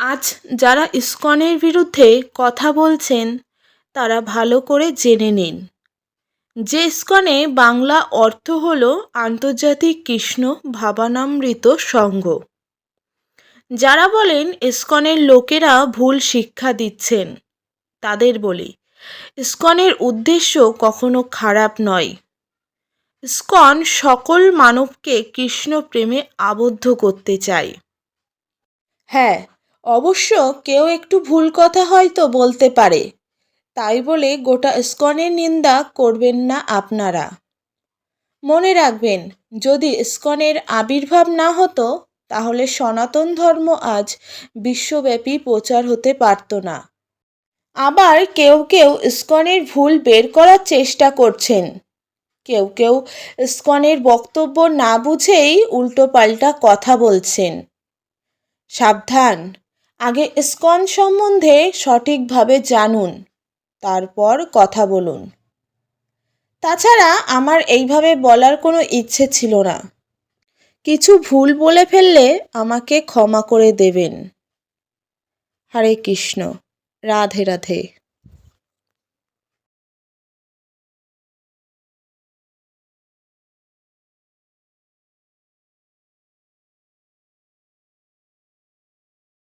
আজ যারা ইস্কনের বিরুদ্ধে কথা বলছেন, তারা ভালো করে জেনে নিন। যে ইসকনে বাংলা অর্থ হল আন্তর্জাতিক কৃষ্ণ ভাবানামৃত সংঘ যারা বলেন ইস্কনের লোকেরা ভুল শিক্ষা দিচ্ছেন, তাদের বলি, ইস্কনের উদ্দেশ্য কখনো খারাপ নয়। ইসকন সকল মানবকে কৃষ্ণ প্রেমে আবদ্ধ করতে চায়। হ্যাঁ অবশ্য কেউ একটু ভুল কথা হয়তো বলতে পারে। তাই বলে গোটা ইসকনের নিন্দা করবেন না আপনারা। মনে রাখবেন, যদি ইসকনের আবির্ভাব না হতো, তাহলে সনাতন ধর্ম আজ বিশ্বব্যাপী প্রচার হতে পারত না। আবার কেউ কেউ ইসকনের ভুল বের করার চেষ্টা করছেন। কেউ কেউ ইসকনের বক্তব্য না বুঝেই উল্টোপাল্টা কথা বলছেন। সাবধান আগে স্কন সম্বন্ধে সঠিকভাবে জানুন, তারপর কথা বলুন। তাছাড়া আমার এইভাবে বলার কোনো ইচ্ছে ছিল না। কিছু ভুল বলে ফেললে আমাকে ক্ষমা করে দেবেন। হরে কৃষ্ণ, রাধে রাধে।